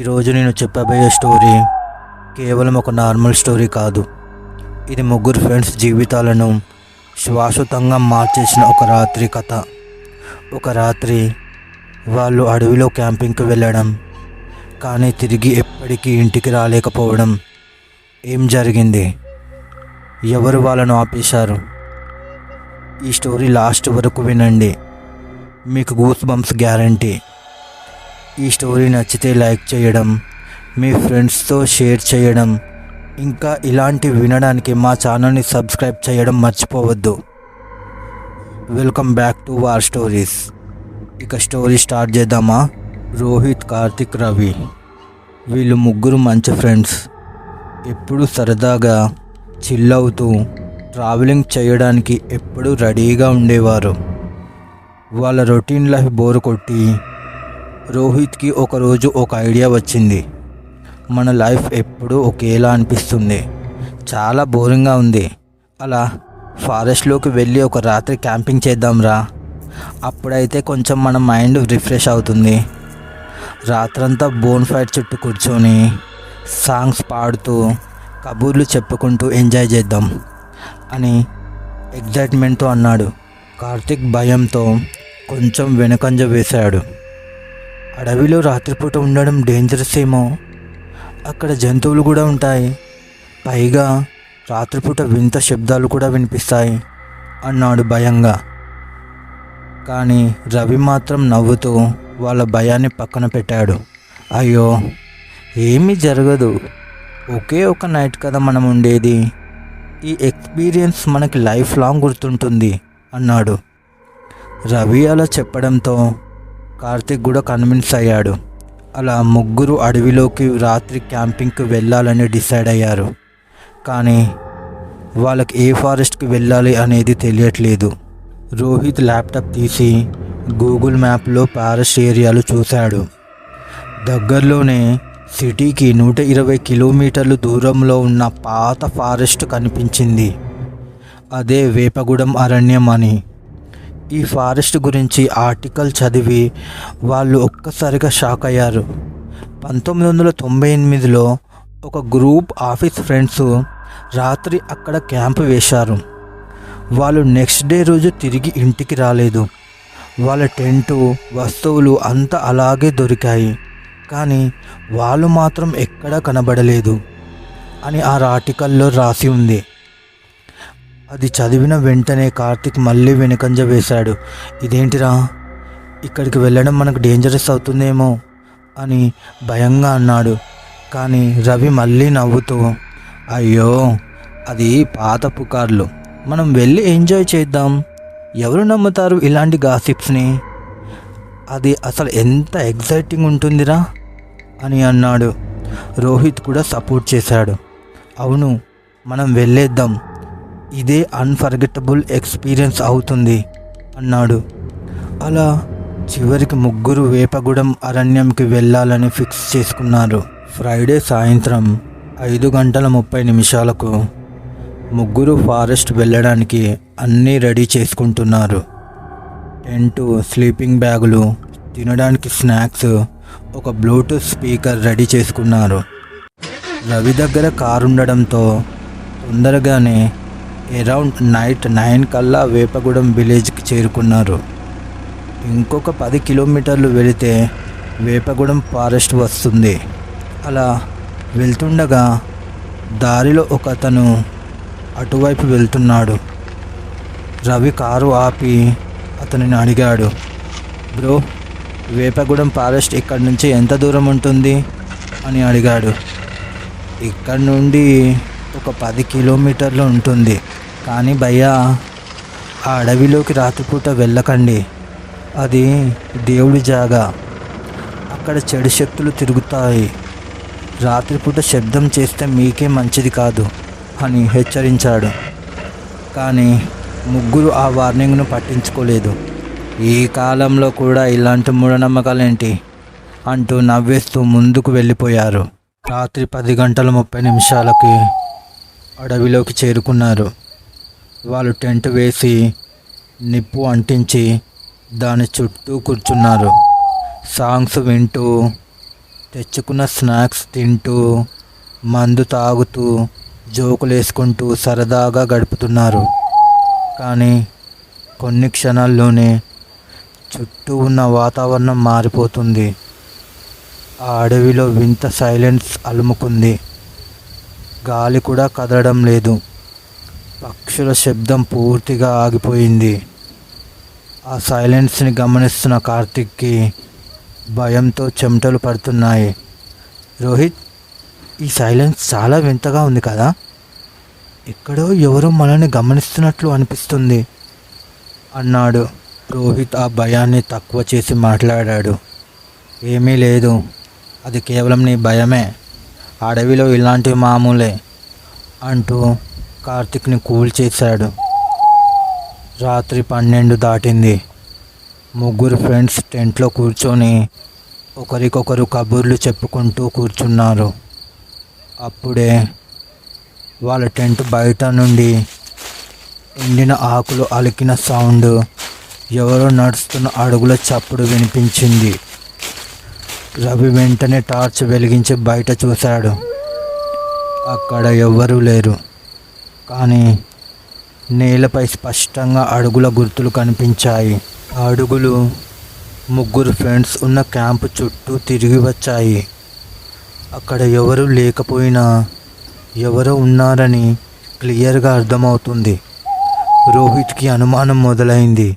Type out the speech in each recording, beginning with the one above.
ఈరోజు నేను చెప్పబోయే స్టోరీ కేవలం ఒక నార్మల్ స్టోరీ కాదు. ఇది ముగ్గురు ఫ్రెండ్స్ జీవితాలను శాశ్వతంగా మార్చేసిన ఒక రాత్రి కథ. ఒక రాత్రి వాళ్ళు అడవిలో క్యాంపింగ్కి వెళ్ళడం కానీ తిరిగి ఎప్పటికీ ఇంటికి రాలేకపోవడం ఏం జరిగింది? ఎవరు వాళ్ళను ఆపేశారు? ఈ స్టోరీ లాస్ట్ వరకు వినండి. మీకు గూస్ బంప్స్ గ్యారంటీ. ఈ స్టోరీ నచ్చితే లైక్ చేయడం మీ ఫ్రెండ్స్తో షేర్ చేయడం ఇంకా ఇలాంటి వినడానికి మా ఛానల్ని సబ్స్క్రైబ్ చేయడం మర్చిపోవద్దు. Welcome back to war stories. ఇక స్టోరీ స్టార్ట్ చేద్దామా? రోహిత్ కార్తిక్ రవి. వీళ్ళు ముగ్గురు మంచి ఫ్రెండ్స్. ఎప్పుడు సరదాగా చిల్ అవుతూ ట్రావెలింగ్ చేయడానికి ఎప్పుడూ రెడీగా ఉండేవారు. వాళ్ళ రొటీన్ లైఫ్ బోరు కొట్టి రోహిత్కి ఒకరోజు ఒక ఐడియా వచ్చింది. మన లైఫ్ ఎప్పుడూ ఒకేలా అనిపిస్తుంది. చాలా బోరింగ్గా ఉంది. అలా ఫారెస్ట్లోకి వెళ్ళి ఒక రాత్రి క్యాంపింగ్ చేద్దాంరా. అప్పుడైతే కొంచెం మన మైండ్ రిఫ్రెష్ అవుతుంది. రాత్రంతా బోన్ ఫైర్ చుట్టూ కూర్చొని సాంగ్స్ పాడుతూ కబూర్లు చెప్పుకుంటూ ఎంజాయ్ చేద్దాం అని ఎగ్జైట్మెంట్తో అన్నాడు. కార్తిక్ భయంతో కొంచెం వెనకంజ వేశాడు. అడవిలో రాత్రిపూట ఉండడం డేంజరస్ ఏమో. అక్కడ జంతువులు కూడా ఉంటాయి. పైగా రాత్రిపూట వింత శబ్దాలు కూడా వినిపిస్తాయి. అన్నాడు భయంగా. కానీ రవి మాత్రం నవ్వుతూ వాళ్ళ భయాన్ని పక్కన పెట్టాడు. అయ్యో ఏమీ జరగదు. ఒకే ఒక నైట్ కదా మనం ఉండేది. ఈ ఎక్స్పీరియన్స్ మనకి లైఫ్ లాంగ్ గుర్తుంటుంది అన్నాడు. రవి అలా చెప్పడంతో కార్తిక్ కూడా కన్విన్స్ అయ్యాడు. అలా ముగ్గురు అడవిలోకి రాత్రి క్యాంపింగ్కి వెళ్ళాలని డిసైడ్ అయ్యారు. కానీ వాళ్ళకి ఏ ఫారెస్ట్కి వెళ్ళాలి అనేది తెలియట్లేదు. రోహిత్ ల్యాప్టాప్ తీసి గూగుల్ మ్యాప్లో ఫారెస్ట్ ఏరియాలు చూశాడు. దగ్గరలోనే సిటీకి నూట ఇరవై కిలోమీటర్లు దూరంలో ఉన్న పాత ఫారెస్ట్ కనిపించింది. అదే వేపగూడెం అరణ్యం అని ఈ ఫారెస్ట్ గురించి ఆర్టికల్ చదివి వాళ్ళు ఒక్కసారిగా షాక్ అయ్యారు. పంతొమ్మిది వందల తొంభై ఎనిమిదిలో ఒక గ్రూప్ ఆఫీస్ ఫ్రెండ్స్ రాత్రి అక్కడ క్యాంప్ వేశారు. వాళ్ళు నెక్స్ట్ డే రోజు తిరిగి ఇంటికి రాలేదు. వాళ్ళ టెంటు వస్తువులు అంతా అలాగే దొరికాయి. కానీ వాళ్ళు మాత్రం ఎక్కడా కనబడలేదు అని ఆ ఆర్టికల్లో రాసి ఉంది. అది చదివిన వెంటనే కార్తిక్ మళ్ళీ వెనుకంజ వేశాడు. ఇదేంటిరా? ఇక్కడికి వెళ్ళడం మనకు డేంజరస్ అవుతుందేమో అని భయంగా అన్నాడు. కానీ రవి మళ్ళీ నవ్వుతూ అయ్యో అది పాత పుకార్లు. మనం వెళ్ళి ఎంజాయ్ చేద్దాం. ఎవరు నమ్ముతారు ఇలాంటి గాసిప్స్ని అది అసలు ఎంత ఎగ్జైటింగ్ ఉంటుందిరా? అని అన్నాడు. రోహిత్ కూడా సపోర్ట్ చేశాడు. అవును మనం వెళ్ళేద్దాం. ఇదే అన్ఫర్గెటబుల్ ఎక్స్పీరియన్స్ అవుతుంది అన్నాడు. అలా చివరికి ముగ్గురు వేపగూడెం అరణ్యంకి వెళ్ళాలని ఫిక్స్ చేసుకున్నారు. ఫ్రైడే సాయంత్రం ఐదు గంటల ముప్పై నిమిషాలకు ముగ్గురు ఫారెస్ట్ వెళ్ళడానికి అన్నీ రెడీ చేసుకుంటున్నారు. టెంటు స్లీపింగ్ బ్యాగులు తినడానికి స్నాక్స్ ఒక బ్లూటూత్ స్పీకర్ రెడీ చేసుకున్నారు. రవి దగ్గర కారు ఉండడంతో తొందరగానే అరౌండ్ నైట్ నైన్ కల్లా వేపగూడెం విలేజ్కి చేరుకున్నారు. ఇంకొక పది కిలోమీటర్లు వెళితే వేపగూడెం ఫారెస్ట్ వస్తుంది. అలా వెళ్తుండగా దారిలో ఒక అతను అటువైపు వెళ్తున్నాడు. రవి కారు ఆపి అతనిని అడిగాడు బ్రో వేపగూడెం ఫారెస్ట్ ఇక్కడ నుంచి ఎంత దూరం ఉంటుంది? అని అడిగాడు. ఇక్కడ నుండి ఒక పది కిలోమీటర్లు ఉంటుంది. కానీ భయ్యా ఆ అడవిలోకి రాత్రిపూట వెళ్ళకండి. అది దేవుడి జాగా. అక్కడ చెడు శక్తులు తిరుగుతాయి. రాత్రిపూట శబ్దం చేస్తే మీకే మంచిది కాదు అని హెచ్చరించాడు. కానీ ముగ్గురు ఆ వార్నింగ్ను పట్టించుకోలేదు. ఈ కాలంలో కూడా ఇలాంటి మూఢనమ్మకాలేంటి? అంటూ నవ్వేస్తూ ముందుకు వెళ్ళిపోయారు. రాత్రి పది గంటల ముప్పై నిమిషాలకి అడవిలోకి చేరుకున్నారు. వాళ్ళు టెంట్ వేసి నిప్పు అంటించి దాని చుట్టూ కూర్చున్నారు. సాంగ్స్ వింటూ తెచ్చుకున్న స్నాక్స్ తింటూ మందు తాగుతూ జోకులు వేసుకుంటూ సరదాగా గడుపుతున్నారు. కానీ కొన్ని క్షణాల్లోనే చుట్టూ ఉన్న వాతావరణం మారిపోతుంది. ఆ అడవిలో వింత సైలెన్స్ అలుముకుంది. గాలి కూడా కదలడం లేదు. మనుషుల శబ్దం పూర్తిగా ఆగిపోయింది. ఆ సైలెన్స్ని గమనిస్తున్న కార్తిక్కి భయంతో చెమటలు పడుతున్నాయి. రోహిత్ ఈ సైలెన్స్ చాలా వింతగా ఉంది కదా? ఎక్కడో ఎవరో మనల్ని గమనిస్తున్నట్లు అనిపిస్తుంది అన్నాడు. రోహిత్ ఆ భయాన్ని తక్కువ చేసి మాట్లాడాడు. ఏమీ లేదు. అది కేవలం నీ భయమే. అడవిలో ఇలాంటివి మామూలే అంటూ కార్తిక్ని కూల్ చేశాడు రాత్రి పన్నెండు దాటింది. ముగ్గురు ఫ్రెండ్స్ టెంట్లో కూర్చొని ఒకరికొకరు కబుర్లు చెప్పుకుంటూ కూర్చున్నారు. అప్పుడే వాళ్ళ టెంట్ బయట నుండి ఎండిన ఆకులు అలికిన సౌండ్ ఎవరో నడుస్తున్న అడుగుల చప్పుడు వినిపించింది. రవి వెంటనే టార్చ్ వెలిగించి బయట చూశాడు. అక్కడ ఎవ్వరూ లేరు. కానీ నేలపై స్పష్టంగా అడుగుల గుర్తులు కనిపించాయి. ఆ అడుగులు ముగ్గురు ఫ్రెండ్స్ ఉన్న క్యాంపు చుట్టూ తిరిగి వచ్చాయి. అక్కడ ఎవరు లేకపోయినా ఎవరో ఉన్నారని క్లియర్గా అర్థమవుతుంది. రోహిత్కి అనుమానం మొదలైంది.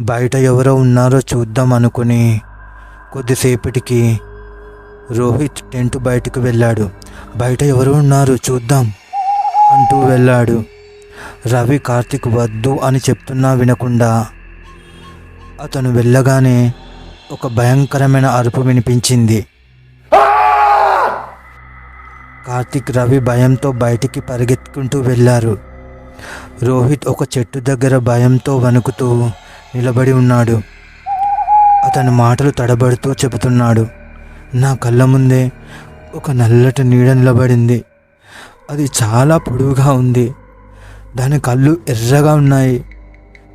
బయట ఎవరో ఉన్నారో చూద్దాం అనుకుని కొద్దిసేపటికి రోహిత్ టెంట్ బయటకు వెళ్ళాడు. బయట ఎవరు ఉన్నారు చూద్దాం. అంటూ వెళ్ళాడు. రవి కార్తిక్ వద్దు అని చెప్తున్నా వినకుండా అతను వెళ్ళగానే ఒక భయంకరమైన అరుపు వినిపించింది. కార్తిక్ రవి భయంతో బయటికి పరిగెత్తుకుంటూ వెళ్ళారు. రోహిత్ ఒక చెట్టు దగ్గర భయంతో వణుకుతూ నిలబడి ఉన్నాడు. అతని మాటలు తడబడుతూ చెబుతున్నాడు. నా కళ్ళ ముందే ఒక నల్లటి నీడ నిలబడింది. అది చాలా పొడవుగా ఉంది. దాని కళ్ళు ఎర్రగా ఉన్నాయి.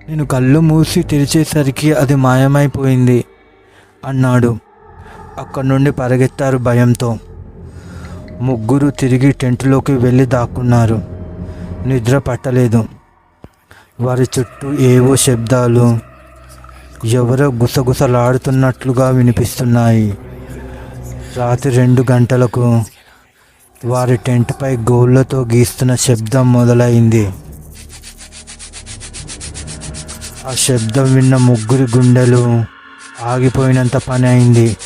నేను కళ్ళు మూసి తెరిచేసరికి అది మాయమైపోయింది. అన్నాడు. అక్కడి నుండి పరిగెత్తారు భయంతో. ముగ్గురు తిరిగి టెంట్లోకి వెళ్ళి దాక్కున్నారు. నిద్ర పట్టలేదు. వారి చుట్టూ ఏవో శబ్దాలు ఎవరో గుసగుసలాడుతున్నట్లుగా వినిపిస్తున్నాయి. రాత్రి రెండు గంటలకు వారి టెంట్పై గోళ్ళతో గీస్తున్న శబ్దం మొదలైంది. ఆ శబ్దం విన్న ముగ్గురి గుండెలు ఆగిపోయినంత పని అయింది.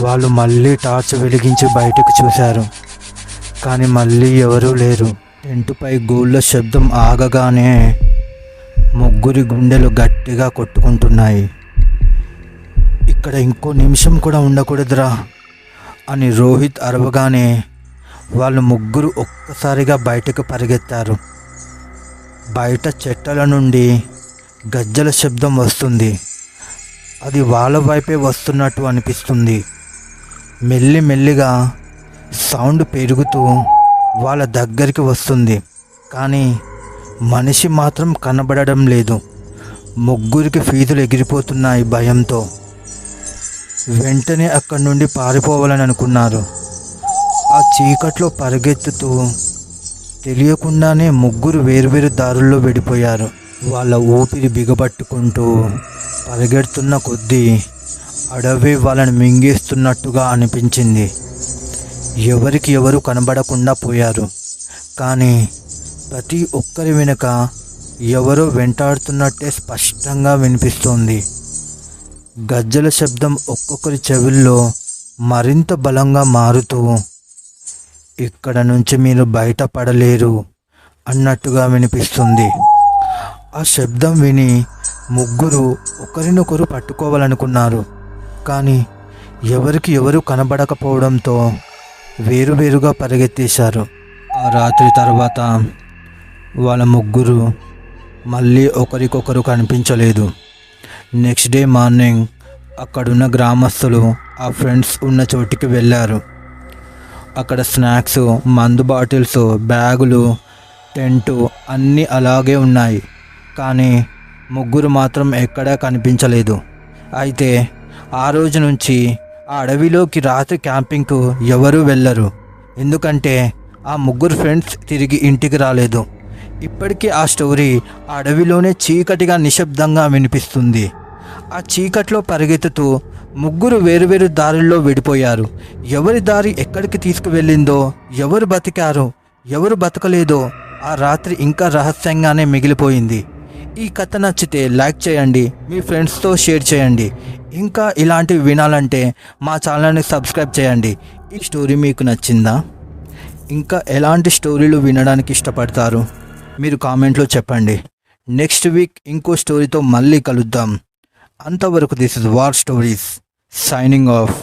వాళ్ళు మళ్ళీ టార్చ్ వెలిగించి బయటకు చూశారు కానీ మళ్ళీ ఎవరూ లేరు. టెంటుపై గోళ్ళ శబ్దం ఆగగానే ముగ్గురి గుండెలు గట్టిగా కొట్టుకుంటున్నాయి. ఇక్కడ ఇంకో నిమిషం కూడా ఉండకూడదురా అని రోహిత్ అరవగానే వాళ్ళు ముగ్గురు ఒక్కసారిగా బయటకు పరిగెత్తారు. బయట చెట్టల నుండి గజ్జల శబ్దం వస్తుంది. అది వాళ్ళ వైపే వస్తున్నట్టు అనిపిస్తుంది. మెల్లి మెల్లిగా సౌండ్ పెరుగుతూ వాళ్ళ దగ్గరికి వస్తుంది. కానీ మనిషి మాత్రం కనబడడం లేదు. ముగ్గురికి ఫీజులు ఎగిరిపోతున్నాయి భయంతో. వెంటనే అక్కడి నుండి పారిపోవాలని అనుకున్నారు. ఆ చీకట్లో పరిగెత్తుతూ తెలియకుండానే ముగ్గురు వేరువేరు దారుల్లో వెళ్ళిపోయారు వాళ్ళ ఊపిరి బిగబట్టుకుంటూ పరిగెడుతున్న కొద్దీ అడవి వాళ్ళని మింగేస్తున్నట్టుగా అనిపించింది. ఎవరికి ఎవరు కనబడకుండా పోయారు. కానీ ప్రతి ఒక్కరి వెనుక ఎవరో వెంటాడుతున్నట్టే స్పష్టంగా వినిపిస్తోంది. గజ్జల శబ్దం ఒక్కొక్కరి చెవుల్లో మరింత బలంగా మారుతూ ఇక్కడ నుంచి మీరు బయటపడలేరు అన్నట్టుగా వినిపిస్తుంది. ఆ శబ్దం విని ముగ్గురు ఒకరినొకరు పట్టుకోవాలనుకున్నారు. కానీ ఎవరికి ఎవరు కనబడకపోవడంతో వేరువేరుగా పరిగెత్తేశారు. ఆ రాత్రి తర్వాత వాళ్ళ ముగ్గురు మళ్ళీ ఒకరికొకరు కనిపించలేదు. నెక్స్ట్ డే మార్నింగ్ అక్కడున్న గ్రామస్తులు ఆ ఫ్రెండ్స్ ఉన్న చోటికి వెళ్ళారు. అక్కడ స్నాక్స్ మందు బాటిల్స్ బ్యాగులు టెంటు అన్నీ అలాగే ఉన్నాయి. కానీ ముగ్గురు మాత్రం ఎక్కడా కనిపించలేదు. అయితే ఆ రోజు నుంచి ఆ అడవిలోకి రాత్రి క్యాంపింగ్కు ఎవరూ వెళ్ళరు. ఎందుకంటే ఆ ముగ్గురు ఫ్రెండ్స్ తిరిగి ఇంటికి రాలేదు. ఇప్పటికీ ఆ స్టోరీ ఆ అడవిలోనే చీకటిగా నిశ్శబ్దంగా వినిపిస్తుంది. ఆ చీకట్లో పరిగెత్తుతూ ముగ్గురు వేరువేరు దారుల్లో విడిపోయారు. ఎవరి దారి ఎక్కడికి తీసుకువెళ్ళిందో ఎవరు బతికారో ఎవరు బతకలేదో ఆ రాత్రి ఇంకా రహస్యంగానే మిగిలిపోయింది. ఈ కథ నచ్చితే లైక్ చేయండి మీ ఫ్రెండ్స్తో షేర్ చేయండి. ఇంకా ఇలాంటివి వినాలంటే మా ఛానల్ని సబ్స్క్రైబ్ చేయండి. ఈ స్టోరీ మీకు నచ్చిందా? ఇంకా ఎలాంటి స్టోరీలు వినడానికి ఇష్టపడతారు? మీరు కామెంట్లో చెప్పండి. నెక్స్ట్ వీక్ ఇంకో స్టోరీతో మళ్ళీ కలుద్దాం. అంతవరకు this is war stories signing off